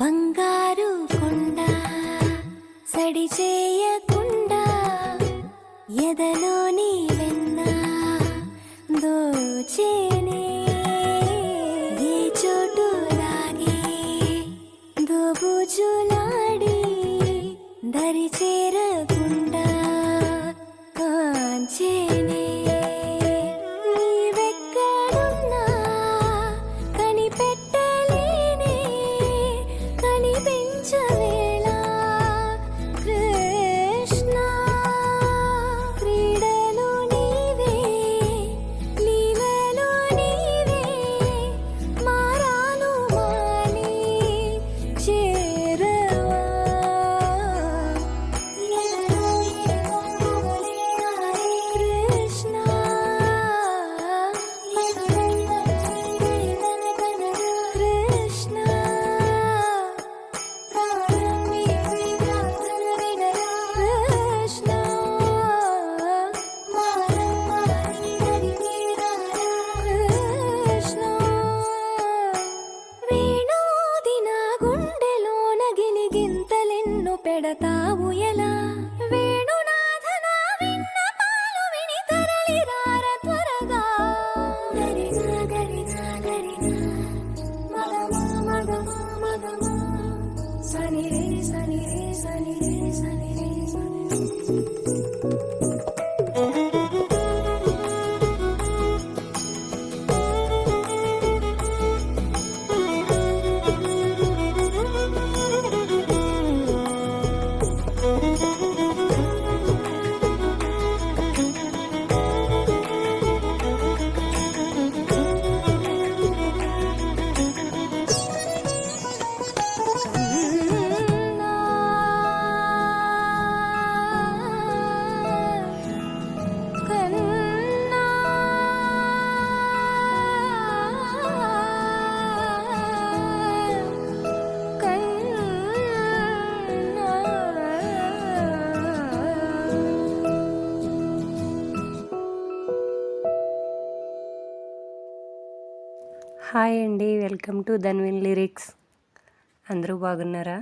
బంగారు కొండ సడి చేయకుండా ఎదలోని వెన్న దోచేనే. ఏ చోటు రాగే దోబుజులాడి దరి చేరకుండా హాయ్ అండి వెల్కమ్ టు ధన్విన్ లిరిక్స్. అందరూ బాగున్నారా?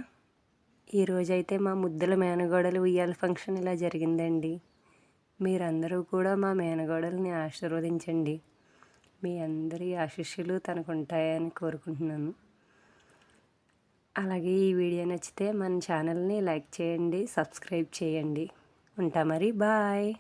ఈరోజైతే మా ముద్దుల మేనగోడలు ఉయ్యాల ఫంక్షన్ ఇలా జరిగిందండి. మీరందరూ కూడా మా మేనగోడల్ని ఆశీర్వదించండి. మీ అందరి ఆశీస్సులు తనకు ఉంటాయని కోరుకుంటున్నాను. అలాగే ఈ వీడియో నచ్చితే మన ఛానల్ని లైక్ చేయండి సబ్స్క్రైబ్ చేయండి. ఉంటా మరి బాయ్.